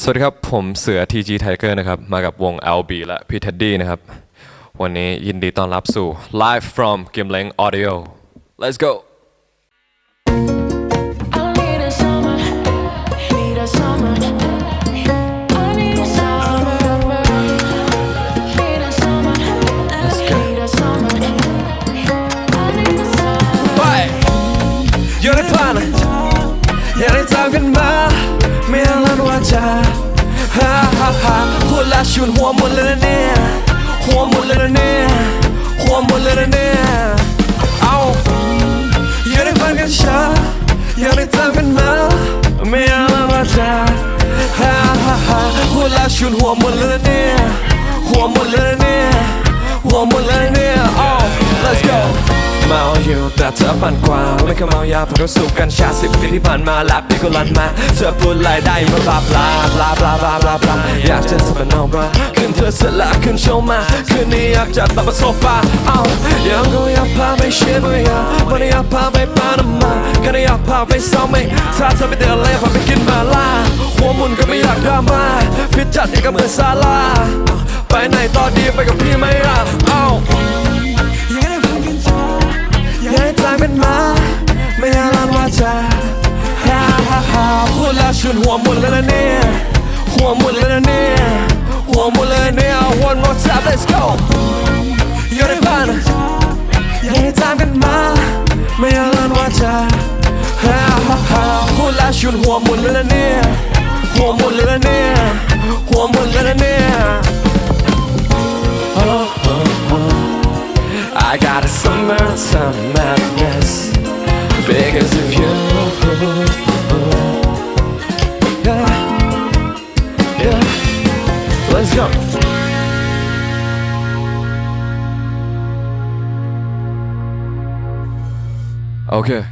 สวัสดีครับ ผมเสือ TG Tiger นะครับ มากับวง LB และพี่เท็ดดี้นะครับ วันนี้ยินดีต้อนรับสู่ Live from g i m l e n g Audio Let's go I need a summer, need a summer. I need ไปอยู่ในฝันอยากได้ตามกันมาไม่เอาลันว่าจะฮ่าฮ่าฮ่าพูดและชวนหัวหมดเลยนะเนี่ยหัวหมดเลยนะเนี่ยหัวหมดเลยนะเนี่ยเอาอยาได้ฝันกันช้าอยาได้ตามกันมาไม่เอาลันว่าจะฮ่าฮ่าฮ่าพูดและชวนหัวหมดเลยนะเนี่ยหัวหมดเลยนะเนี่ยหัวหมดเลยนะเนี่ย เมาอยู่แต่เธอปั่นกว่าไม่เคยเมายาเพราะเราสูบกัญชาสิบปีที่ผ่านมาลับปีก็ลันมาเธอพูดไรได้มาบลาบลาบลาบลาบลาบลาบลาอยากจะสเปนเอาบราขึ้นเธอเสร็จล้วขึ้นโชว์มาคืนนี้อยากจัดแบบบนโซฟาเอายังก็อยากพาไปเชียร์บุรีวันนี้อยากพาไปปานามาก็ได้อยากพาไปซ้อมเองถ้าเธอไปเดินเล่พาไปกินมาล่าหัวหมุนก็ไม่อยากดราม่าฟิตจัดอย่างกับเหมือนซาลาไปไหนต่อดีไปกับพี่ไหมล่ะเอ้า พูดแล้วชวนหัวหมุนเลยนะเนี่ยหัวหมุนเลยนะเนี่ยหัวหมุนเลยนเนี่ย one more time let's go อยู่ในบ้านอยากให้ตามกันมา ไม่อยากลันว่าจะฮ่าฮ่าฮ่าพูดแล้วชวนหัวหมุนเลยนะเนี่ยหัวหมุนเลยนะเนี่ยหัวหมุนเลยนะเนี่ย I got a summertime madness Okay